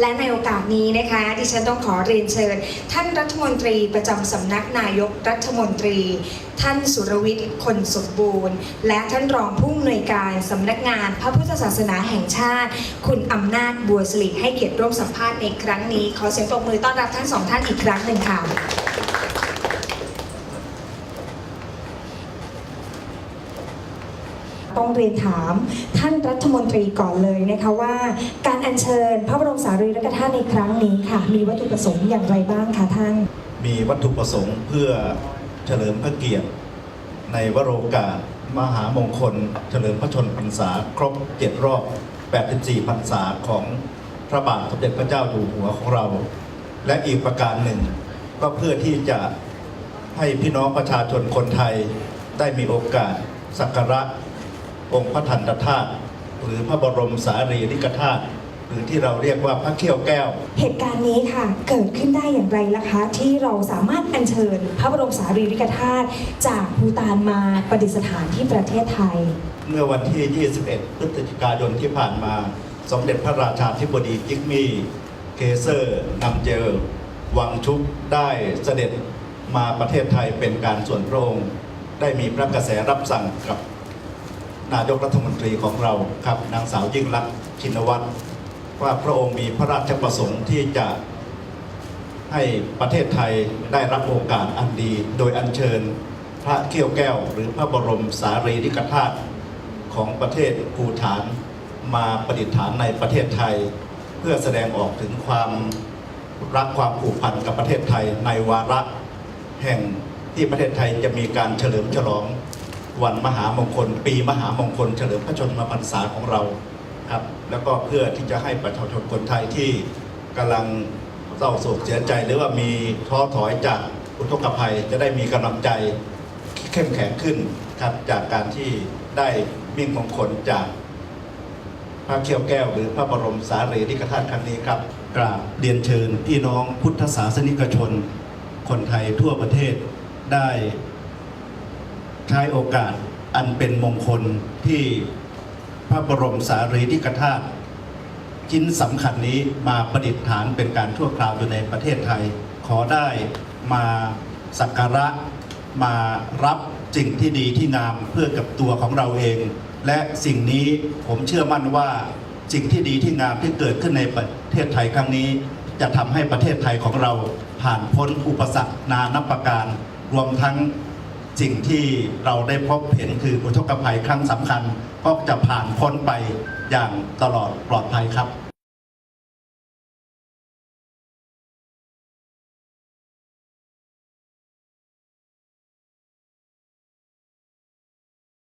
และในโอกาสนี้นะคะดิฉันต้องขอเรียนเชิญ ท่านรัฐมนตรีประจำสำนักนายกรัฐมนตรี ท่านสุรวิทย์คนสมบูรณ์ และท่านรองผู้อำนวยการสำนักงานพระพุทธศาสนาแห่งชาติ คุณอำนาจบัวสิริให้เกียรติร่วมสัมภาษณ์ในครั้งนี้ ขอเสียงปรบมือต้อนรับทั้งสองท่านอีกครั้งหนึ่งค่ะ ต้องเรียนถาม ท่านรัฐมนตรีก่อนเลยนะคะว่า การอัญเชิญพระบรมสารีริกธาตุในครั้งนี้ค่ะ มีวัตถุประสงค์อย่างไรบ้างคะท่าน มีวัตถุประสงค์เพื่อเฉลิมพระเกียรติ ในวโรกาสมหามงคล เฉลิมพระชนพรรษาครบ7รอบ 84 พรรษาของพระบาทสมเด็จพระเจ้าอยู่หัวของเรา และอีกประการหนึ่ง ก็เพื่อที่จะให้พี่น้องประชาชนคนไทยได้มีโอกาสสักการะ องค์พระทันตธาตุหรือพระบรมสารีริกธาตุหรือที่เราเรียกว่าพระเขี้ยวแก้ว เหตุการณ์นี้ค่ะเกิดขึ้นได้อย่างไรล่ะคะ ที่เราสามารถอัญเชิญพระบรมสารีริกธาตุจากภูตานมาประดิษฐานที่ประเทศไทย เมื่อวันที่ 21 พฤศจิกายนที่ผ่านมา สมเด็จพระราชาธิบดีจิกมี่เคเซอร์นำเจลวังชุบได้เสด็จมาประเทศไทยเป็นการส่วนพระองค์ได้มีพระกระแสรับสั่งกับ นายกรัฐมนตรีของเราครับนางสาวยิ่งลักษณ์ชินวัตรว่าพระองค์มีพระราชประสงค์ที่จะให้ประเทศไทยได้รับโอกาสอันดี โดยอัญเชิญพระเขี้ยวแก้ว หรือพระบรมสารีริกธาตุของประเทศภูฐานมาประดิษฐานในประเทศไทย เพื่อแสดงออกถึงความรักความผูกพันกับประเทศไทยในวาระแห่งที่ประเทศไทยจะมีการเฉลิมฉลอง วันมหามงคล ปีมหามงคล เฉลิมพระชนมพรรษาของเราครับแล้วก็เพื่อที่จะให้ประชาชนคนไทยที่กำลังเศร้าโศกเสียใจหรือว่ามีท้อถอยจากอุทกภัยจะได้มีกำลังใจเข้มแข็งขึ้นครับจากการที่ได้มิ่งมงคลจากพระเขียวแก้วหรือพระบรมสารีริกธาตุครั้งนี้ครับกราบเรียนเชิญพี่น้องพุทธศาสนิกชน คนไทยทั่วประเทศได้ ใช้โอกาสอันเป็นมงคลที่พระบรมสารีริกธาตุชิ้นสำคัญนี้มาประดิษฐานเป็นการชั่วคราวอยู่ในประเทศไทย ขอได้มาสักการะมารับสิ่งที่ดีที่งามเพื่อกับตัวของเราเอง และสิ่งนี้ผมเชื่อมั่นว่าสิ่งที่ดีที่งามที่เกิดขึ้นในประเทศไทยครั้งนี้ จะทำให้ประเทศไทยของเราผ่านพ้นอุปสรรคนานับประการ รวมทั้ง สิ่งที่เราได้พบเห็นคืออุทกภัยครั้งสำคัญ ก็จะผ่านพ้นไปอย่างตลอดปลอดภัยครับ